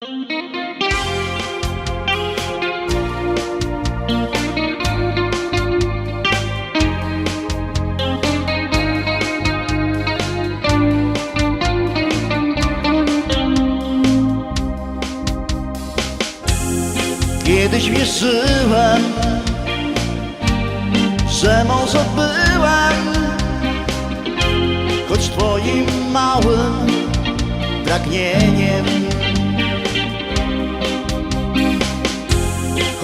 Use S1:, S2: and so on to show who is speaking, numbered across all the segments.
S1: Kiedyś wierzyłem, że może byłem choć twoim małym pragnieniem.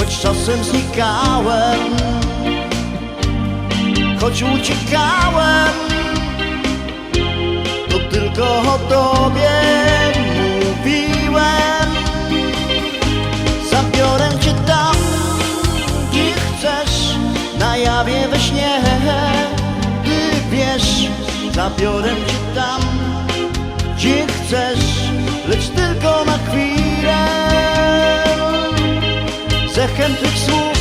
S1: Choć czasem znikałem, choć uciekałem, to tylko o tobie mówiłem. Zabiorę cię tam, gdzie chcesz, na jawie we śnie. Ty wiesz, zabiorę cię tam, gdzie chcesz, lecz tylko na chwilę. Tych słów,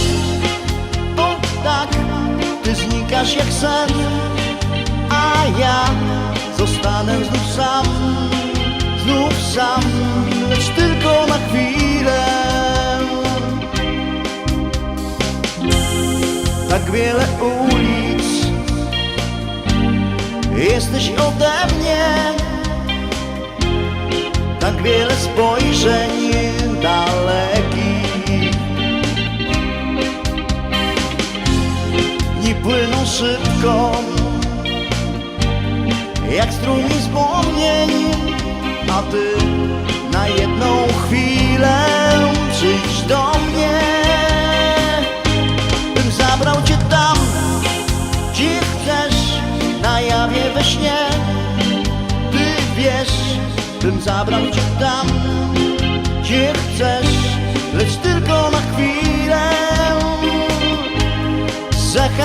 S1: o tak, ty znikasz jak sen, a ja zostanę znów sam, znów sam, lecz tylko na chwilę. tak wiele ulic Jesteś ode mnie Tak wiele spojrzeń szybko. Jak strumień wspomnień A ty na jedną chwilę Przyjdź do mnie. Bym zabrał cię tam, gdzie chcesz, na jawie we śnie. Ty wiesz, bym zabrał cię tam,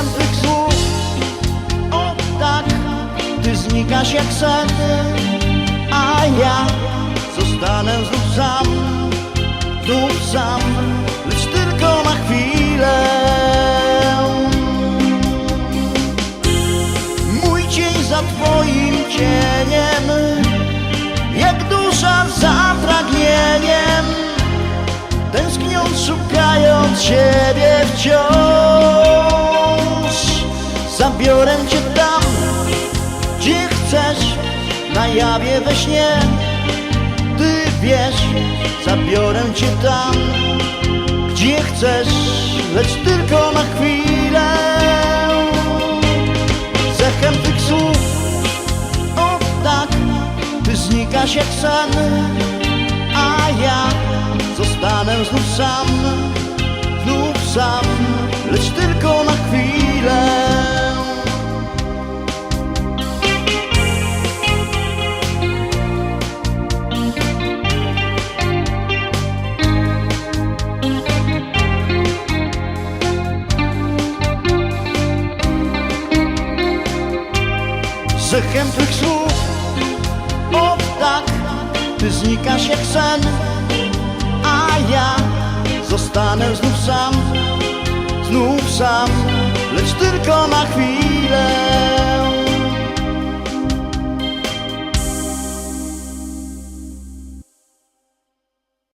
S1: Twych słów, o tak, ty znikasz jak sen, a ja zostanę znów sam znów sam, lecz tylko na chwilę. Mój cień za twoim cieniem, jak dusza za pragnieniem, tęskniąc, szukając siebie wciąż. Jawie we śnie. Ty wiesz, zabiorę cię tam, gdzie chcesz, lecz tylko na chwilę. Zechem tych słów, o tak, ty znikasz jak sen, a ja zostanę znów sam, Zechem twych słów O tak, ty znikasz jak sen. A ja zostanę znów sam Znów sam, lecz tylko na chwilę